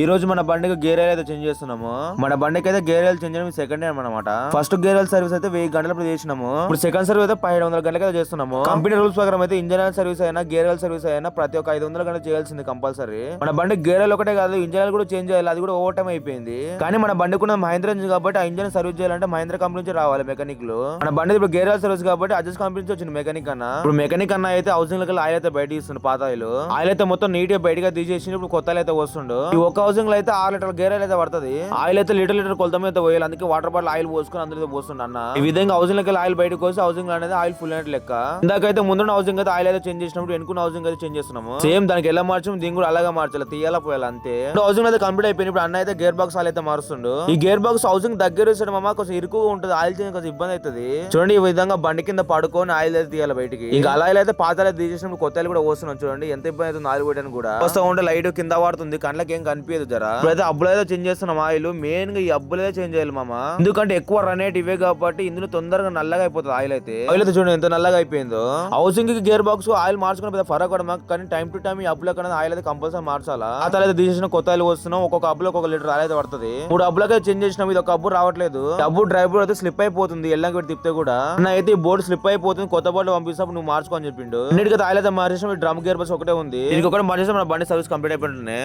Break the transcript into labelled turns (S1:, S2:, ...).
S1: ఈ రోజు మన బండికి గేర్ ఆయిల్ అయితే చేంజ్ చేస్తున్నాము. మన బండికి అయితే గేర్ ఆయిల్ చేంజ్ చేయడం సెకండ్ టైం అనమాట ఫస్ట్ గేర్ ఆయిల్ సర్వీస్ అయితే వెయ్యి గంటలప్పుడు చేసినాము. ఇప్పుడు సెకండ్ సర్వీస్ అయితే పదిహేడు వందల గంటలకి అయితే చేస్తున్నాము. కంపెనీ రూల్స్ ప్రకారం అయితే ఇంజన్ ఆయిల్ సర్వీస్ అయినా గేర్ ఆయిల్ సర్వీస్ అయినా ప్రతి ఒక్క ఐదు వందల గంటలు చేయాల్సింది కంపల్సరీ మన బండి గేర్ ఆయిల్ ఒకటే కాదు ఇంజన్ ఆయిల్ కూడా చేంజ్ చేయాలి. అది కూడా ఓవర్ టైం అయిపోయింది. కానీ మన బండికి ఉన్న మహేంద్ర ఇంజిన్ కాబట్టి ఆ ఇంజన్ సర్వీస్ చేయాలంటే మహేంద్ర కంపెనీ నుంచి రావాలి మెకానిక్లు. మన బండి ఇప్పుడు గేర్ ఆయిల్ సర్వీస్ కాబట్టి అజస్ కంపెనీ నుంచి వచ్చింది మెకానిక్ అన్న. ఇప్పుడు మెకానిక్ అన్న అయితే హౌసింగ్లో ఆయిల్ అయితే బయట ఇస్తుంది పాత ఆయిల్. ఆయిల్ అయితే మొత్తం నీట్గా బయటగా తీసేసి ఇప్పుడు కొత్త అయితే వస్తుండు. ఈ ఒక్క హౌసింగ్లో అయితే ఆరు లీటర్ల గేర్ అయితే పడుతుంది. ఆయిల్ అయితే లీటర్ లీటర్ కొలత మీద పోయాలి. అందుకే వాటర్ బాటిల్ ఆయిల్ పోసుకుని అందరితో పోస్తుండ అన్న. ఈ విధంగా హౌసింగ్ లెక్క ఆయిల్ బయటకు కోసి హౌసింగ్లో అనేది ఆయిల్ ఫుల్ అయినట్టు లెక్క. ఇందాకైతే ముందున్న హౌసింగ్ అయితే ఆయిల్ అయితే చేంజ్ చేసినప్పుడు వెనుకున్న హౌసింగ్ అయితే చేంజ్ చేస్తున్నాము. సేమ్ దానికి ఎలా మార్చాము దీన్ని కూడా అలాగే మార్చాలి. తీయాలా పోయాలి అంతే. హౌసింగ్ అయితే కంప్లీట్ అయిపోయింది ఇప్పుడు అన్న అయితే గేర్ బాక్స్ ఆయిల్ అయితే మారుస్తుండు. ఈ గేర్ బాక్స్ హౌసింగ్ దగ్గర వేసాడు మామ కొంచెం ఇరుకుగా ఉంటుంది. ఆయిల్ చేంజ్ కొంచెం ఇబ్బంది అవుతుంది. చూడండి ఈ విధంగా బండి కింద పడుకొని ఆయిల్ అయితే తీయాలి బయటికి. ఇంకా అలా అయితే పాత తీసేసినప్పుడు కొత్త కూడా పోస్తున్నాం చూడండి. ఎంత ఇబ్బంది అవుతుంది ఆయిల్ పోయడానికి కూడా. వస్తా ఉంటే లైట్ కింద పడుతుంది కళ్ళకి ఏం కనిపించదు జరా? ఇప్పుడైతే అబ్బులు అయితే చేంజ్ చేస్తున్నాం ఆయిల్. మెయిన్గా ఈ అబ్బులు అయితే చేంజ్ చేయాలి మామ. ఎందుకంటే ఎక్కువ రన్ అయ్యేటి ఇవే కాబట్టి ఇందులో తొందరగా నల్లగా అయిపోతుంది ఆయిల్ అయితే. ఆయిల్ అయితే చూడండి ఎంత నల్లగా అయిపోయిందో. హౌసింగ్కి గేర్ బాక్స్ ఆయిల్ మార్చుకుని పెద్ద ఫరక్ కూడా మాకు కానీ టైం టు టైం ఈ అబ్బులకు అనేది ఆయిల్ అయితే కంపల్సరీ మార్చాలా? ఆ తర్వాత తీసేసిన కొత్త ఆయిల్ వస్తున్నాం ఒక్కొక్క అబ్బులో ఒక లీటర్ ఆయిల్ అయితే పడుతుంది. మూడు అబ్బులకి చేంజ్ చేసినాం ఇది ఒక అబ్బు రావట్లేదు. డబ్బు డ్రైవర్ అయితే స్లిప్ అయిపోతుంది ఎల్లంకి పెట్టి తిప్పితే కూడా. నా అయితే ఈ బోర్డు స్లిప్ అయిపోతుంది కొత్త బోర్డు పంపిస్తాం నువ్వు మార్చుకో అని చెప్పిండు. అన్నిటికీ ఆయిల్ అయితే మార్చేసిన డ్రమ్ గేర్ బస్ ఒకటే ఉంది. దీనికి ఒకటి మార్చేస్తే మన బండి సర్వీస్ కంప్లీట్ అయిపోయింటుంది